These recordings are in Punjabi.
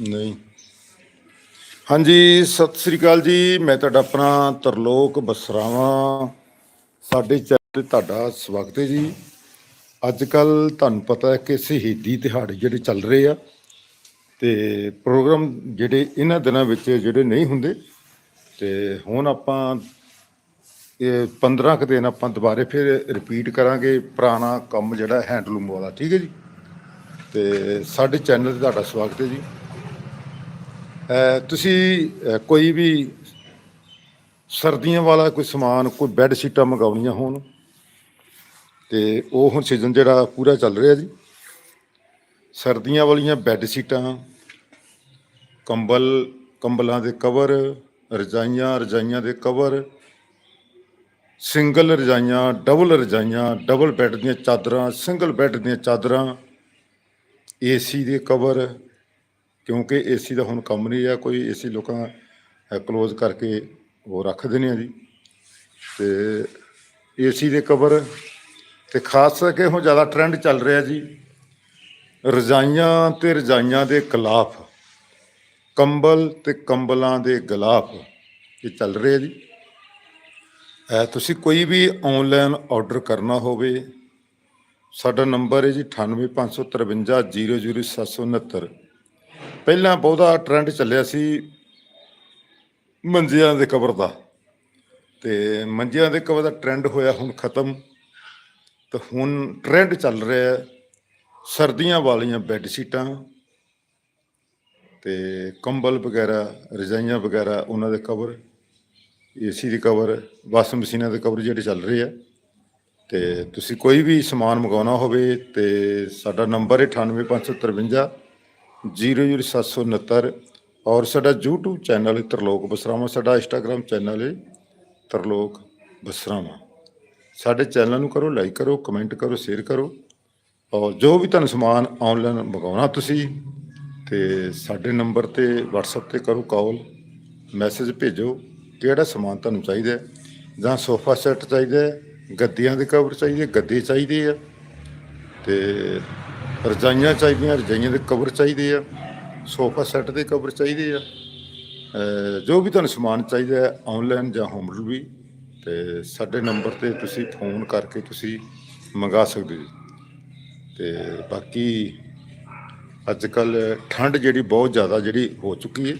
ਨਹੀਂ। ਹਾਂਜੀ, ਸਤਿ ਸ੍ਰੀ ਅਕਾਲ ਜੀ। ਮੈਂ ਤੁਹਾਡਾ ਆਪਣਾ ਤਰਲੋਕ ਬਸਰਾਵਾਂ। ਸਾਡੇ ਚੈਨਲ ਤੇ ਤੁਹਾਡਾ ਸਵਾਗਤ ਹੈ ਜੀ। ਅੱਜ ਕੱਲ ਤੁਹਾਨੂੰ ਪਤਾ ਹੈ ਕਿ ਸ਼ਹੀਦੀ ਦਿਹਾੜੇ ਜਿਹੜੇ ਚੱਲ ਰਹੇ ਆ ਤੇ ਪ੍ਰੋਗਰਾਮ ਜਿਹੜੇ ਇਹਨਾਂ ਦਿਨਾਂ ਵਿੱਚ ਜਿਹੜੇ ਨਹੀਂ ਹੁੰਦੇ ਤੇ ਹੁਣ ਆਪਾਂ ਇਹ 15 ਕੁ ਦਿਨ ਆਪਾਂ ਦੁਬਾਰੇ ਫਿਰ ਰਿਪੀਟ ਕਰਾਂਗੇ। ਪੁਰਾਣਾ ਕੰਮ ਜਿਹੜਾ ਹੈਂਡਲੂਮ ਵਾਲਾ। ਠੀਕ ਹੈ ਜੀ? ਤੇ ਸਾਡੇ ਚੈਨਲ ਤੇ ਤੁਹਾਡਾ ਸਵਾਗਤ ਹੈ ਜੀ। ਤੁਸੀਂ ਕੋਈ ਵੀ ਸਰਦੀਆਂ ਵਾਲਾ ਕੋਈ ਸਮਾਨ, ਕੋਈ ਬੈੱਡ ਸ਼ੀਟਾਂ ਮੰਗਾਉਣੀਆਂ ਹੋਣ, ਤੇ ਉਹ ਹੁਣ ਸੀਜ਼ਨ ਜਿਹੜਾ ਪੂਰਾ ਚੱਲ ਰਿਹਾ ਜੀ। ਸਰਦੀਆਂ ਵਾਲੀਆਂ ਬੈੱਡ ਸ਼ੀਟਾਂ ਕੰਬਲ, ਕੰਬਲਾਂ ਦੇ ਕਵਰ ਰਜਾਈਆਂ ਰਜਾਈਆਂ ਦੇ ਕਵਰ ਸਿੰਗਲ ਰਜਾਈਆਂ ਡਬਲ ਰਜਾਈਆਂ ਡਬਲ ਬੈੱਡ ਦੀਆਂ ਚਾਦਰਾਂ ਸਿੰਗਲ ਬੈੱਡ ਦੀਆਂ ਚਾਦਰਾਂ ਏਸੀ ਦੇ ਕਵਰ, ਕਿਉਂਕਿ ਏਸੀ ਦਾ ਹੁਣ ਕੰਮ ਨਹੀਂ ਆ, ਕੋਈ ਏਸੀ ਲੋਕਾਂ ਕਲੋਜ਼ ਕਰਕੇ ਉਹ ਰੱਖ ਦਿੰਦੇ ਆ ਜੀ। ਤੇ ਏਸੀ ਦੇ ਕਵਰ, ਤੇ ਖਾਸ ਕਰਕੇ ਹੁਣ ਜ਼ਿਆਦਾ ਟ੍ਰੈਂਡ ਚੱਲ ਰਿਹਾ ਜੀ। ਰਜਾਈਆਂ ਤੇ ਰਜਾਈਆਂ ਦੇ ਖਿਲਾਫ, ਕੰਬਲ ਤੇ ਕੰਬਲਾਂ ਦੇ ਗਲਾਫ, ਇਹ ਚੱਲ ਰਿਹਾ ਜੀ। ਅਹ ਤੁਸੀਂ ਕੋਈ ਵੀ ਆਨਲਾਈਨ ਆਰਡਰ ਕਰਨਾ ਹੋਵੇ ਸਾਡਾ ਨੰਬਰ ਹੈ ਜੀ 9855500769 ਪਹਿਲਾਂ ਬਹੁਤਾ ਟ੍ਰੈਂਡ ਚੱਲਿਆ ਸੀ ਮੰਜਿਆਂ ਦੇ ਕਵਰ ਦਾ। ਤੇ ਮੰਜਿਆਂ ਦੇ ਕਵਰ ਦਾ ਟ੍ਰੈਂਡ ਹੋਇਆ ਹੁਣ ਖਤਮ। ਤੇ ਹੁਣ ਟ੍ਰੈਂਡ ਚੱਲ ਰਿਹਾ ਸਰਦੀਆਂ ਵਾਲੀਆਂ ਬੈੱਡ ਸ਼ੀਟਾਂ ਤੇ ਕੰਬਲ ਵਗੈਰਾ, ਰਜਾਈਆਂ ਵਗੈਰਾ, ਉਹਨਾਂ ਦੇ ਕਵਰ ਏਸੀ ਦੇ ਕਵਰ ਵਾਸ਼ਿੰਗ ਮਸ਼ੀਨਾਂ ਦੇ ਕਵਰ ਜਿਹੜੇ ਚੱਲ ਰਹੇ ਆ। ਤੇ ਤੁਸੀਂ ਕੋਈ ਵੀ ਸਮਾਨ ਮੰਗਾਉਣਾ ਹੋਵੇ ਤੇ ਸਾਡਾ ਨੰਬਰ ਹੈ 98553 00769 ਔਰ ਸਾਡਾ YouTube ਚੈਨਲ ਹੈ ਤਰਲੋਕ ਬਸਰਾਵਾਂ, ਸਾਡਾ Instagram ਚੈਨਲ ਹੈ ਤਰਲੋਕ ਬਸਰਾਵਾਂ। ਸਾਡੇ ਚੈਨਲ ਨੂੰ ਕਰੋ ਲਾਈਕ ਕਰੋ ਕਮੈਂਟ ਕਰੋ ਸ਼ੇਅਰ ਕਰੋ ਔਰ ਜੋ ਵੀ ਤੁਹਾਨੂੰ ਸਮਾਨ ਆਨਲਾਈਨ ਮੰਗਾਉਣਾ ਤੁਸੀਂ ਤੇ ਸਾਡੇ ਨੰਬਰ ਤੇ WhatsApp ਤੇ ਕਰੋ ਕਾਲ ਮੈਸੇਜ ਭੇਜੋ ਕਿਹੜਾ ਸਮਾਨ ਤੁਹਾਨੂੰ ਚਾਹੀਦਾ ਜਾਂ ਸੋਫਾ ਸੈੱਟ ਚਾਹੀਦਾ ਗੱਦੀਆਂ ਦੇ ਕਵਰ ਚਾਹੀਦੇ, ਗੱਦੇ ਚਾਹੀਦੇ ਆ। ਤੇ ਰਜਾਈਆਂ ਚਾਹੀਦੀਆਂ, ਰਜਾਈਆਂ ਦੇ ਕਵਰ ਚਾਹੀਦੇ ਆ। ਸੋਫਾ ਸੈੱਟ ਦੇ ਕਵਰ ਚਾਹੀਦੇ ਆ। ਜੋ ਵੀ ਤੁਹਾਨੂੰ ਸਮਾਨ ਚਾਹੀਦਾ ਹੈ, ਆਨਲਾਈਨ ਜਾਂ ਹੋਮ ਡਿਲੀਵਰੀ ਤੇ ਸਾਡੇ ਨੰਬਰ ਤੇ ਤੁਸੀਂ ਫੋਨ ਕਰਕੇ ਤੁਸੀਂ ਮੰਗਾ ਸਕਦੇ ਹੋ। ਜੀ। ਤੇ ਬਾਕੀ ਅੱਜ ਕੱਲ ਠੰਡ ਜਿਹੜੀ ਬਹੁਤ ਜ਼ਿਆਦਾ ਜਿਹੜੀ ਹੋ ਚੁੱਕੀ ਹੈ,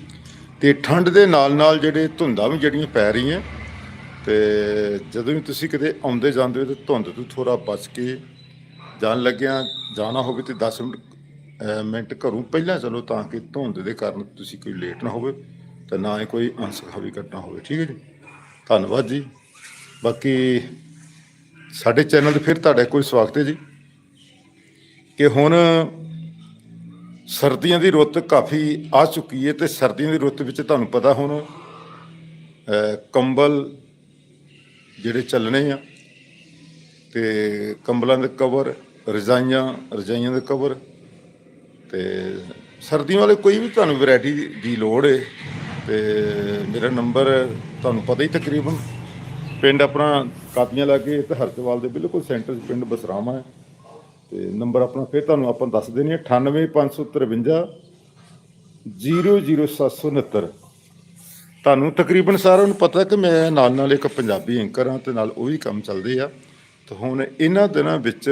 ਤੇ ਠੰਡ ਦੇ ਨਾਲ ਨਾਲ ਜਿਹੜੇ ਧੁੰਦਾਂ ਵੀ ਜਿਹੜੀਆਂ ਪੈ ਰਹੀਆਂ ਤੇ ਜਦੋਂ ਵੀ ਤੁਸੀਂ ਕਿਤੇ ਆਉਂਦੇ ਜਾਂਦੇ ਹੋ ਤੇ ਧੁੰਦ ਤੋਂ ਥੋੜਾ ਬਚ ਕੇ ਜਾਣ ਲੱਗਿਆ, ਜਾਣਾ ਹੋਵੇ ਤੇ 10 ਮਿੰਟ ਮਿੰਟ ਘਰੋਂ ਪਹਿਲਾਂ ਚਲੋ ਤਾਂ ਕਿ ਧੁੰਦ ਦੇ ਕਾਰਨ ਤੁਸੀਂ ਕੋਈ ਲੇਟ ਨਾ ਹੋਵੇ ਤੇ ਨਾ ਹੀ ਕੋਈ ਅਨਸਖਾਵੀ ਘਟਨਾ ਹੋਵੇ। ਠੀਕ ਹੈ ਜੀ? ਧੰਨਵਾਦ ਜੀ। ਬਾਕੀ ਸਾਡੇ ਚੈਨਲ ਤੇ ਫਿਰ ਤੁਹਾਡਾ ਕੋਈ ਸਵਾਗਤ ਹੈ ਜੀ। ਕਿ ਹੁਣ ਸਰਦੀਆਂ ਦੀ ਰੁੱਤ ਕਾਫੀ ਆ ਚੁੱਕੀ ਹੈ ਤੇ ਸਰਦੀਆਂ ਦੀ ਰੁੱਤ ਵਿੱਚ ਤੁਹਾਨੂੰ ਪਤਾ ਹੁਣ ਕੰਬਲ ਜਿਹੜੇ ਚੱਲਣੇ ਆ, ਤੇ ਕੰਬਲਾਂ ਦੇ ਕਵਰ ਰਜਾਈਆਂ ਰਜਾਈਆਂ ਦੇ ਕਵਰ ਤੇ ਸਰਦੀਆਂ ਵਾਲੇ ਕੋਈ ਵੀ ਤੁਹਾਨੂੰ ਵੈਰਾਈਟੀ ਦੀ ਲੋੜ ਹੈ ਤੇ ਮੇਰਾ ਨੰਬਰ ਤੁਹਾਨੂੰ ਪਤਾ ਹੀ ਤਕਰੀਬਨ, ਪਿੰਡ ਆਪਣਾ ਕਾਦੀਆਂ ਲਾਗੇ ਤੇ ਹਰਚਵਾਲ ਦੇ ਬਿਲਕੁਲ ਸੈਂਟਰ 'ਚ ਪਿੰਡ ਬਸਰਾਮਾ ਹੈ, ਤੇ ਨੰਬਰ ਆਪਣਾ ਫਿਰ ਤੁਹਾਨੂੰ ਆਪਾਂ ਦੱਸ ਦਿੰਦੇ ਹਾਂ 98553 00769 ਤੁਹਾਨੂੰ ਤਕਰੀਬਨ ਸਾਰਿਆਂ ਨੂੰ ਪਤਾ ਕਿ ਮੈਂ ਨਾਲ ਨਾਲ ਇੱਕ ਪੰਜਾਬੀ ਐਂਕਰ ਹਾਂ ਤੇ ਨਾਲ ਉਹ ਵੀ ਕੰਮ ਚੱਲਦੇ ਆ। ਤੇ ਹੁਣ ਇਹਨਾਂ ਦਿਨਾਂ ਵਿੱਚ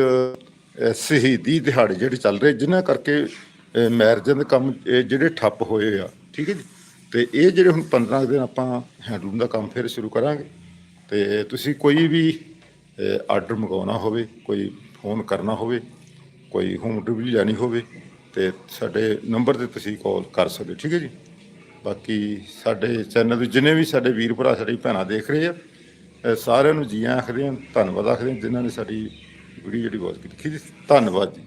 ਸ਼ਹੀਦੀ ਦਿਹਾੜੇ ਜਿਹੜੇ ਚੱਲ ਰਹੇ ਜਿਨ੍ਹਾਂ ਕਰਕੇ ਅਹ, ਮੈਰਿਜਾਂ ਦੇ ਕੰਮ ਇਹ ਜਿਹੜੇ ਠੱਪ ਹੋਏ ਆ ਠੀਕ ਹੈ ਜੀ? ਤੇ ਇਹ ਜਿਹੜੇ ਹੁਣ 15 ਕੁ ਦਿਨ ਆਪਾਂ ਹੈਂਡਲੂਮ ਦਾ ਕੰਮ ਫਿਰ ਸ਼ੁਰੂ ਕਰਾਂਗੇ। ਤੇ ਤੁਸੀਂ ਕੋਈ ਵੀ ਆਰਡਰ ਮੰਗਾਉਣਾ ਹੋਵੇ ਕੋਈ ਫੋਨ ਕਰਨਾ ਹੋਵੇ ਕੋਈ ਹੋਮ ਡਿਲੀਵਰੀ ਲੈਣੀ ਹੋਵੇ ਤੇ ਸਾਡੇ ਨੰਬਰ ਤੇ ਤੁਸੀਂ ਕਾਲ ਕਰ ਸਕਦੇ ਹੋ, ਠੀਕ ਹੈ ਜੀ? ਬਾਕੀ ਸਾਡੇ ਚੈਨਲ ਦੇ ਜਿੰਨੇ ਵੀ ਸਾਡੇ ਵੀਰ ਭਰਾ, ਸਾਡੀ ਭੈਣਾਂ ਦੇਖ ਰਹੇ ਆ ਸਾਰਿਆਂ ਨੂੰ ਜੀਆਂ ਆਖਦੇ ਹਾਂ ਧੰਨਵਾਦ ਆਖਦੇ ਹਾਂ ਜਿਨ੍ਹਾਂ ਨੇ ਸਾਡੀ ਵੀਡੀਓ ਜਿਹੜੀ ਵਾਚ ਕੀਤੀ। ਧੰਨਵਾਦ ਜੀ।